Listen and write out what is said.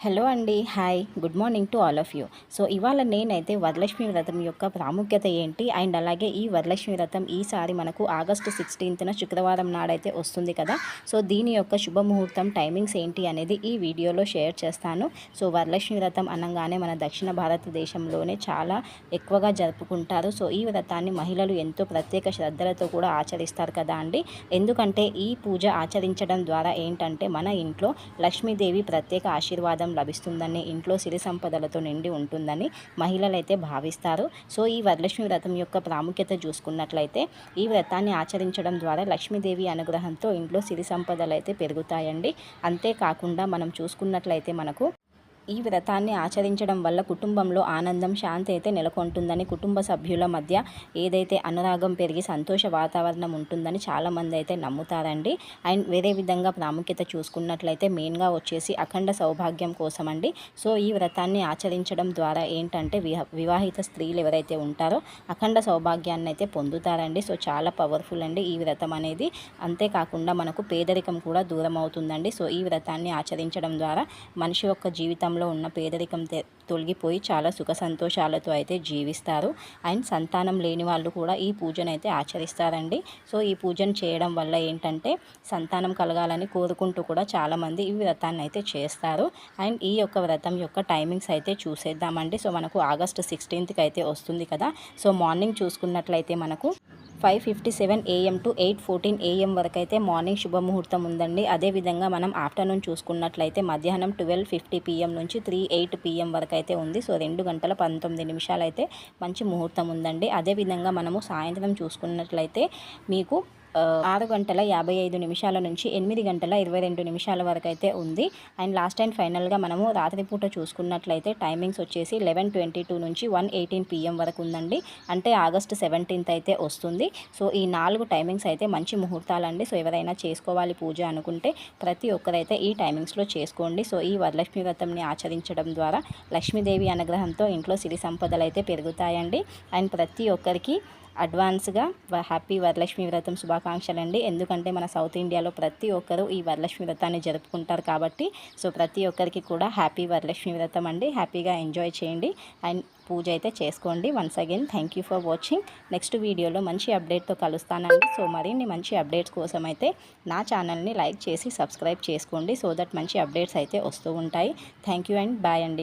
Hello అండి hi good morning to all of you. So ఇవాళ నేనైతే వరలక్ష్మి వ్రతం యొక్క ప్రాముఖ్యత ఏంటి? అండ్ అలాగే ఈ వరలక్ష్మి వ్రతం ఈసారి మనకు ఆగస్టు సిక్స్టీన్త్న శుక్రవారం నాడైతే వస్తుంది కదా. సో దీని యొక్క శుభముహూర్తం టైమింగ్స్ ఏంటి అనేది ఈ వీడియోలో షేర్ చేస్తాను. సో వరలక్ష్మి వ్రతం అనగానే మన దక్షిణ భారతదేశంలోనే చాలా ఎక్కువగా జరుపుకుంటారు. సో ఈ వ్రతాన్ని మహిళలు ఎంతో ప్రత్యేక శ్రద్ధలతో కూడా ఆచరిస్తారు కదా అండి. ఎందుకంటే ఈ పూజ ఆచరించడం ద్వారా ఏంటంటే మన ఇంట్లో లక్ష్మీదేవి ప్రత్యేక ఆశీర్వాదం లభిస్తుందని ఇంట్లో సిరి సంపదలతో నిండి ఉంటుందని మహిళలైతే భావిస్తారు. సో ఈ వరలక్ష్మి వ్రతం యొక్క ప్రాముఖ్యత చూసుకున్నట్లయితే ఈ వ్రతాన్ని ఆచరించడం ద్వారా లక్ష్మీదేవి అనుగ్రహంతో ఇంట్లో సిరి సంపదలు అయితే పెరుగుతాయండి. అంతేకాకుండా మనం చూసుకున్నట్లయితే మనకు ఈ వ్రతాన్ని ఆచరించడం వల్ల కుటుంబంలో ఆనందం శాంతి అయితే నెలకొంటుందని కుటుంబ సభ్యుల మధ్య ఏదైతే అనురాగం పెరిగి సంతోష వాతావరణం ఉంటుందని చాలామంది అయితే నమ్ముతారండి. అండ్ వేరే విధంగా ప్రాముఖ్యత చూసుకున్నట్లయితే మెయిన్గా వచ్చేసి అఖండ సౌభాగ్యం కోసం అండి సో ఈ వ్రతాన్ని ఆచరించడం ద్వారా ఏంటంటే వివాహిత స్త్రీలు ఎవరైతే ఉంటారో అఖండ సౌభాగ్యాన్ని అయితే పొందుతారండి. సో చాలా పవర్ఫుల్ అండి ఈ వ్రతం అనేది. అంతేకాకుండా మనకు పేదరికం కూడా దూరం అవుతుందండి సో ఈ వ్రతాన్ని ఆచరించడం ద్వారా మనిషి యొక్క జీవితం కుటుంబంలో ఉన్న పేదరికం తొలగిపోయి చాలా సుఖ సంతోషాలతో అయితే జీవిస్తారు. అండ్ సంతానం లేని వాళ్ళు కూడా ఈ పూజను అయితే ఆచరిస్తారండి. సో ఈ పూజను చేయడం వల్ల ఏంటంటే సంతానం కలగాలని కోరుకుంటూ కూడా చాలామంది ఈ వ్రతాన్ని అయితే చేస్తారు. అండ్ ఈ యొక్క వ్రతం యొక్క టైమింగ్స్ అయితే చూసేద్దామండి. సో మనకు ఆగస్ట్ సిక్స్టీన్త్కి అయితే వస్తుంది కదా. సో మార్నింగ్ చూసుకున్నట్లయితే మనకు five fifty seven AM to eight fourteen AM వరకు అయితే మార్నింగ్ శుభముహూర్తం ఉందండి. అదేవిధంగా మనం ఆఫ్టర్నూన్ చూసుకున్నట్లయితే మధ్యాహ్నం ట్వెల్వ్ ఫిఫ్టీ పిఎం నుంచి త్రీ ఎయిట్ పిఎం వరకు అయితే ఉంది. సో రెండు గంటల పంతొమ్మిది నిమిషాలు అయితే మంచి ముహూర్తం ఉందండి. అదేవిధంగా మనము సాయంత్రం చూసుకున్నట్లయితే మీకు ఆరు గంటల యాభై ఐదు నిమిషాల నుంచి ఎనిమిది గంటల ఇరవై రెండు నిమిషాల వరకు అయితే ఉంది. అండ్ లాస్ట్ అండ్ ఫైనల్గా మనము రాత్రిపూట చూసుకున్నట్లయితే టైమింగ్స్ వచ్చేసి లెవెన్ ట్వంటీ టూ నుంచి వన్ ఎయిటీన్ పిఎం వరకు ఉందండి. అంటే ఆగస్ట్ సెవెంటీన్త్ అయితే వస్తుంది. సో ఈ నాలుగు టైమింగ్స్ అయితే మంచి ముహూర్తాలండి. సో ఎవరైనా చేసుకోవాలి పూజ అనుకుంటే ప్రతి ఒక్కరైతే ఈ టైమింగ్స్లో చేసుకోండి. సో ఈ వరలక్ష్మి వ్రతంని ఆచరించడం ద్వారా లక్ష్మీదేవి అనుగ్రహంతో ఇంట్లో సిరి సంపదలు అయితే పెరుగుతాయండి. అండ్ ప్రతి ఒక్కరికి అడ్వాన్స్గా హ్యాపీ వరలక్ష్మి వ్రతం శుభాకాంక్షలు అండి ఎందుకంటే మన సౌత్ ఇండియాలో ప్రతి ఒక్కరూ ఈ వరలక్ష్మి వ్రతాన్ని జరుపుకుంటారు కాబట్టి సో ప్రతి ఒక్కరికి కూడా హ్యాపీ వరలక్ష్మి వ్రతం అండి. హ్యాపీగా ఎంజాయ్ చేయండి. అండ్ పూజ అయితే చేసుకోండి. Once again thank you for watching. Next వీడియోలో మంచి అప్డేట్తో కలుస్తానండి. సో మరిన్ని మంచి అప్డేట్స్ కోసం అయితే నా ఛానల్ని లైక్ చేసి సబ్స్క్రైబ్ చేసుకోండి. సో దట్ మంచి అప్డేట్స్ అయితే వస్తూ ఉంటాయి. థ్యాంక్ యూ అండ్ బాయ్ అండి.